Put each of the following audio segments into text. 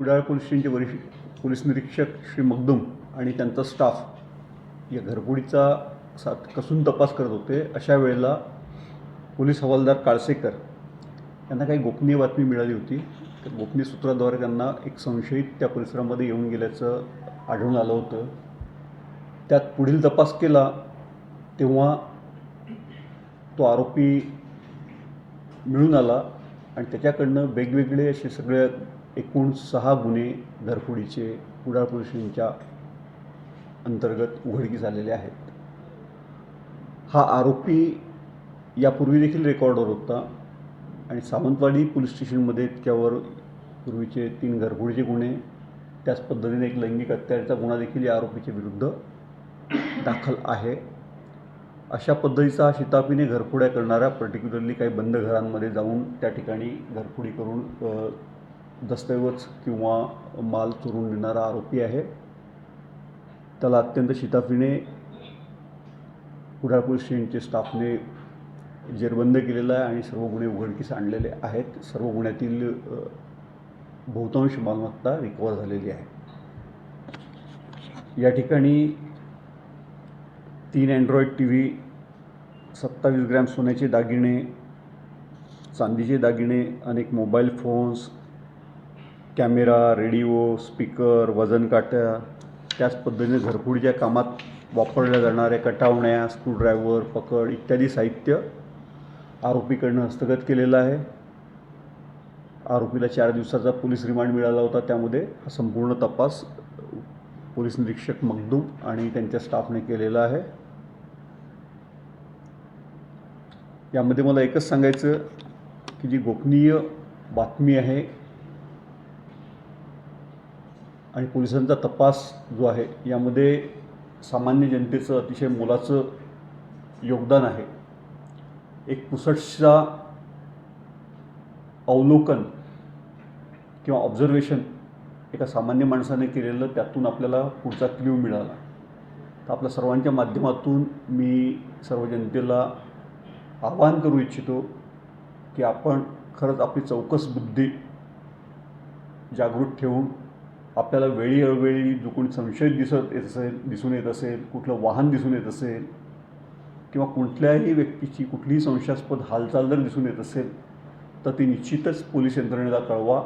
Kudal police स्टेशनचे वरिष्ठ police निरीक्षक श्री मगदुम आणि त्यांचा स्टाफ या घरगुडीचा सात कसून तपास करत होते. अशा वेळेला पोलीस हवालदार काळसेकर यांना काही गोपनीय बातमी मिळाली होती. तर गोपनीय सूत्राद्वारे त्यांना एक संशयित त्या परिसरामध्ये येऊन गेल्याचं आढळून आलं होतं. त्यात पुढील तपास केला तेव्हा तो आरोपी मिळून आला आणि त्याच्याकडनं वेगवेगळे असे सगळ्या एकूण सहा गुन्हे घरफोडीचे कुडाळ पोलिसांच्या अंतर्गत उघडकीस आलेले आहेत. हा आरोपी यापूर्वी देखील रेकॉर्डवर होता आणि सावंतवाडी पोलीस स्टेशनमध्ये त्यावर पूर्वीचे तीन घरफोडीचे गुन्हे त्याच पद्धतीने एक लैंगिक अत्याचाराचा गुन्हा देखील या आरोपीच्या विरुद्ध दाखल आहे. अशा पद्धतीचा हा शिताफीने घरफोड्या करणाऱ्या पर्टिक्युलरली काही बंद घरांमध्ये जाऊन त्या ठिकाणी घरफोडी करून दस्तऐवज किंवा माल चोरून नेणारा आरोपी आहे. त्याला अत्यंत शिताफीने कुडाळ पोलीस स्टेशनचे स्टाफने जेरबंद केलेला आहे आणि सर्व गुन्हे उघडकीस आणलेले आहेत. सर्व गुन्ह्यातील बहुतांश मालमत्ता रिकवर झालेली आहे. या ठिकाणी तीन अँड्रॉइड टी व्ही सत्तावीस ग्रॅम सोन्याचे दागिने चांदीचे दागिने अनेक mobile phones camera radio speaker वजन काट्या त्याच पद्धतीने घरफोडीच्या कामात वापरल्या जाणाऱ्या कटावण्या स्क्रूड्रायव्हर पकड इत्यादी साहित्य आरोपीकडनं हस्तगत केलेलं आहे. आरोपीला चार दिवसाचा पोलीस रिमांड मिळाला होता. त्यामध्ये हा संपूर्ण तपास पोलीस निरीक्षक मगदूम आणि त्यांच्या स्टाफने केलेला आहे. यामध्ये मला एकच सांगायचं की जी गोपनीय बातमी आहे आणि पोलिसांचा तपास जो आहे यामध्ये सामान्य जनतेचं अतिशय मोलाचं योगदान आहे. एक पुसटचा अवलोकन किंवा ऑब्झर्वेशन एका सामान्य माणसाने केलेलं त्यातून आपल्याला पुढचा क्ल्यू मिळाला. तर आपल्या सर्वांच्या माध्यमातून मी सर्व जनतेला आवाहन करू इच्छितो की आपण खरंच आपली चौकस बुद्धी जागृत ठेवून आपल्याला वेळी अवेळी जो कोणी संशय दिसत येत असेल दिसून येत असेल कुठलं वाहन दिसून येत असेल किंवा कुठल्याही व्यक्तीची कुठलीही संशयास्पद हालचाल जर दिसून येत असेल तर ती निश्चितच पोलीस यंत्रणेला कळवा.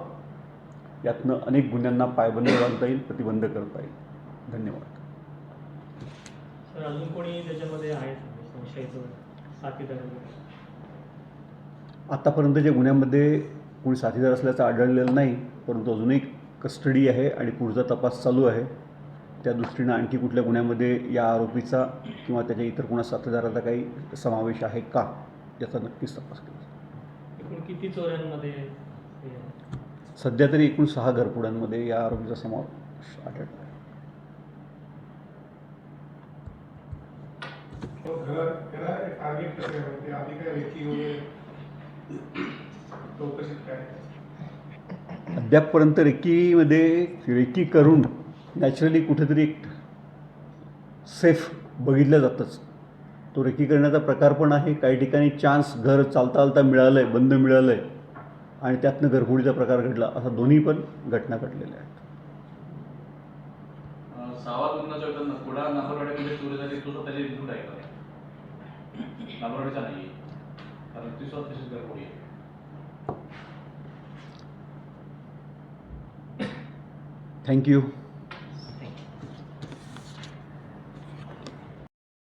यातनं अनेक गुन्ह्यांना पायबंद घालता येईल प्रतिबंध करता येईल. धन्यवाद. सर अजून कोणी त्याच्यामध्ये संशयित वगैरे? आत्तापर्यंतच्या गुन्ह्यामध्ये कोणी साथीदार असल्याचं आढळलेलं नाही परंतु अजूनही कस्टडी आहे आणि पुढचा तपास चालू आहे. त्या दृष्टीनं आणखी कुठल्या गुन्ह्यामध्ये या आरोपीचा किंवा त्याच्या इतर कोणा साथीदाराचा काही समावेश आहे का याचा नक्कीच तपास केला किती चोऱ्यांमध्ये? सध्या तरी एकूण सहा घरफोड्यांमध्ये या आरोपीचा समावेश आढळला आहे. अद्यापपर्यंत रेकीमध्ये रेकी करून नॅचरली कुठेतरी एक सेफ बघितलं जातंच. तो रेकी करण्याचा प्रकार पण आहे. काही ठिकाणी चान्स घर चालता चालता मिळालं आहे बंद मिळालं आहे आणि त्यातनं घरफोडीचा प्रकार घडला. असा दोन्ही पण घटना घडलेल्या आहेत. नाही सावा लग्नाच्या वेळेला कुडा नागरवाड्यामध्ये चोरी झाली तो स्वतःची रिपोर्ट आहे का नागरवाडीचा नाही कारण ती